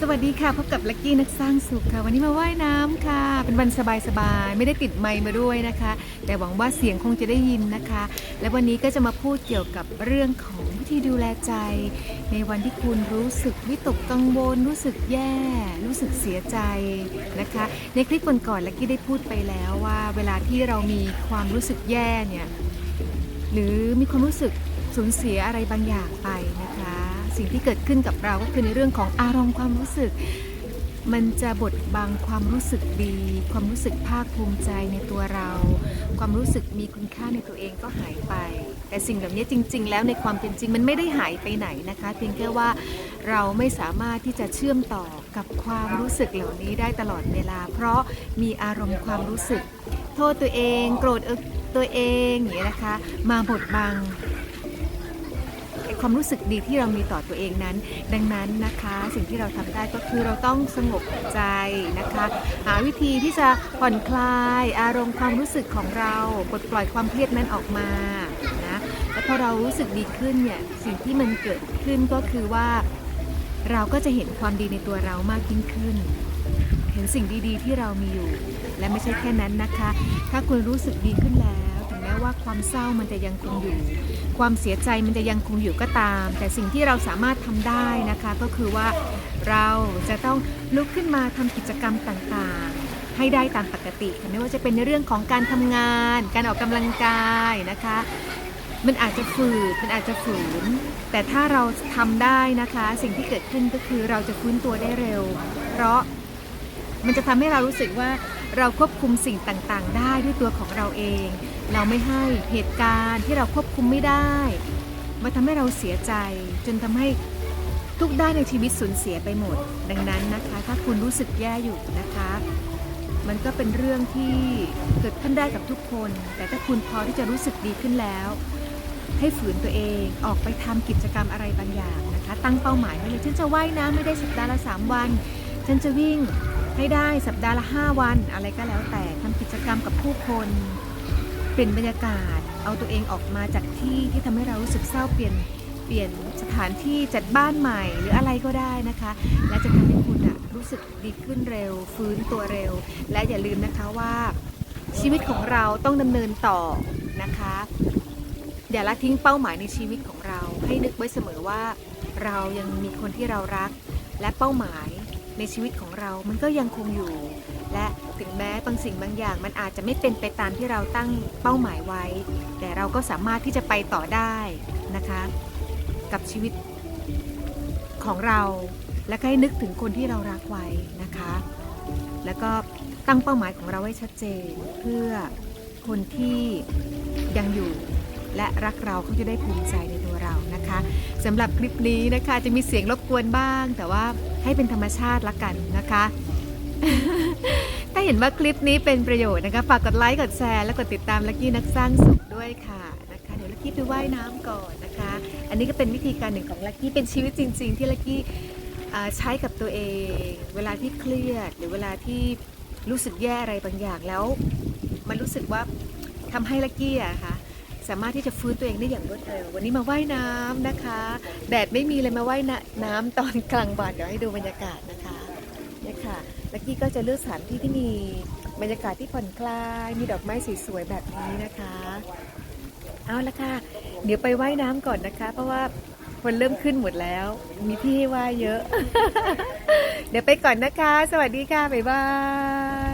สวัสดีค่ะ พบกับลักกี้นักสร้างสุขค่ะ วันนี้มาว่ายน้ำค่ะ เป็นวันสบายๆ ไม่ได้ติดไมค์มาด้วยนะคะ แต่หวังว่าเสียงคงจะได้ยินนะคะ และวันนี้ก็จะมาพูดเกี่ยวกับเรื่องของวิธีดูแลใจ ในวันที่คุณรู้สึกวิตกกังวล รู้สึกแย่ รู้สึกเสียใจนะคะ ในคลิปก่อนๆลักกี้ได้พูดไปแล้วว่า เวลาที่เรามีความรู้สึกแย่เนี่ยหรือมีความรู้สึกสูญเสียอะไรบางอย่างไปนะคะ สิ่งที่เกิดขึ้นกับเราก็คือในเรื่องของอารมณ์ความรู้สึก มันจะบดบังความรู้สึกดี ความรู้สึกภาคภูมิใจในตัวเรา ความรู้สึกมีคุณค่าในตัวเองก็หายไป แต่สิ่งแบบนี้จริง ๆ แล้วในความเป็นจริงมันไม่ได้หายไปไหนนะคะ เพียงแค่ว่าเราไม่สามารถที่จะเชื่อมต่อกับความรู้สึกเหล่านี้ได้ตลอดเวลา เพราะมีอารมณ์ความรู้สึก โทษตัวเอง โกรธเอิ๊กตัวเองอย่างนี้นะคะ มาบดบัง ความรู้สึกดีที่เรามีต่อตัวเองนั้น ดังนั้นนะคะสิ่งที่เราทำได้ก็คือเราต้องสงบใจนะคะ หาวิธีที่จะผ่อนคลายอารมณ์ความรู้สึกของเราปลดปล่อยความเครียดนั้นออกมานะแล้วพอเรารู้สึกดีขึ้นเนี่ยสิ่งที่มันเกิดขึ้นก็คือว่า เราก็จะเห็นความดีในตัวเรามากยิ่งขึ้น เห็นสิ่งดีๆที่เรามีอยู่ และไม่ใช่แค่นั้นนะคะ ถ้าคุณรู้สึกดีขึ้นแล้ว ม้ว่าความเศร้ามันจะยังคงอยู่ ความเสียใจมันจะยังคงอยู่ก็ตาม แต่สิ่งที่เราสามารถทำได้นะคะก็คือว่าเราจะต้องลุกขึ้นมาทำกิจกรรมต่างๆ ให้ได้ตามปกติไม่ว่าจะเป็นในเรื่องของการทำงาน การออกกำลังกายนะคะมันอาจจะฝืด มันอาจจะฝืน แต่ถ้าเราทำได้นะคะ สิ่งที่เกิดขึ้นก็คือเราจะฟื้นตัวได้เร็ว เพราะมันจะทำให้เรารู้สึกว่า เราควบคุมสิ่งต่างๆ ได้ด้วยตัวของเราเอง เราไม่ให้เหตุการณ์ที่เราควบคุมไม่ได้มาทำให้เราเสียใจ จนทำให้ทุกด้านในชีวิตสูญเสียไปหมด ดังนั้นนะคะ ถ้าคุณรู้สึกแย่อยู่นะคะ มันก็เป็นเรื่องที่เกิดขึ้นได้กับทุกคน แต่ถ้าคุณพอที่จะรู้สึกดีขึ้นแล้ว ให้ฝืนตัวเองออกไปทำกิจกรรมอะไรบางอย่างนะคะ ตั้งเป้าหมายไว้เลยฉันจะว่ายน้ำไม่ได้สัปดาห์ละ3วัน ฉันจะวิ่ง ให้ได้สัปดาห์ละ 5 วัน อะไรก็แล้วแต่ทำกิจกรรมกับผู้คน เปลี่ยนบรรยากาศ เอาตัวเองออกมาจากที่ที่ทำให้เรารู้สึกเศร้าเปลี่ยนเปลี่ยนสถานที่จัดบ้านใหม่หรืออะไรก็ได้นะคะ และจะทำให้คุณอะรู้สึกดีขึ้นเร็ว ฟื้นตัวเร็ว และอย่าลืมนะคะว่าชีวิตของเราต้องดำเนินต่อนะคะอย่าละทิ้งเป้าหมายในชีวิตของเรา ให้นึกไว้เสมอว่า เรายังมีคนที่เรารักและเป้าหมาย ในชีวิตของเรามันก็ยังคงอยู่ และถึงแม้บางสิ่งบางอย่าง มันอาจจะไม่เป็นไปตามที่เราตั้งเป้าหมายไว้ แต่เราก็สามารถที่จะไปต่อได้นะคะ กับชีวิตของเรา และให้นึกถึงคนที่เรารักไว้นะคะ แล้วก็ตั้งเป้าหมายของเราไว้ชัดเจนเพื่อคนที่ยังอยู่และรักเราเขาจะได้ภูมิใจในตัวเรานะคะสำหรับคลิปนี้นะคะจะมีเสียงรบกวนบ้าง แต่ว่า ให้เป็นธรรมชาติละกันนะคะ ถ้าเห็นว่าคลิปนี้เป็นประโยชน์นะคะ ฝากกดไลค์ กดแชร์ และกดติดตามลักกี้นักสร้างสุขด้วยค่ะนะคะ เดี๋ยวลักกี้ไปว่ายน้ำก่อนนะคะ อันนี้ก็เป็นวิธีการหนึ่งของลักกี้ เป็นชีวิตจริง ๆ ที่ลักกี้ใช้กับตัวเอง เวลาที่เครียด หรือเวลาที่รู้สึกแย่อะไรบางอย่างแล้ว มันรู้สึกว่าทำให้ลักกี้อะค่ะ สามารถที่จะฟื้นตัวเองได้อย่างรวดเร็ว วันนี้มาว่ายน้ำนะคะ แดดไม่มีเลยมาว่ายน้ำน้ำตอนกลางวันเดี๋ยวให้ดูบรรยากาศนะคะนี่ค่ะลักกี้ก็จะเลือกสถานที่ที่มีบรรยากาศที่ผ่อนคลาย มีดอกไม้สวยๆแบบนี้นะคะ เอาละค่ะ เดี๋ยวไปว่ายน้ำก่อนนะคะ เพราะว่าคนเริ่มขึ้นหมดแล้ว มีที่ให้ว่ายเยอะ เดี๋ยวไปก่อนนะคะ สวัสดีค่ะ บ๊ายบาย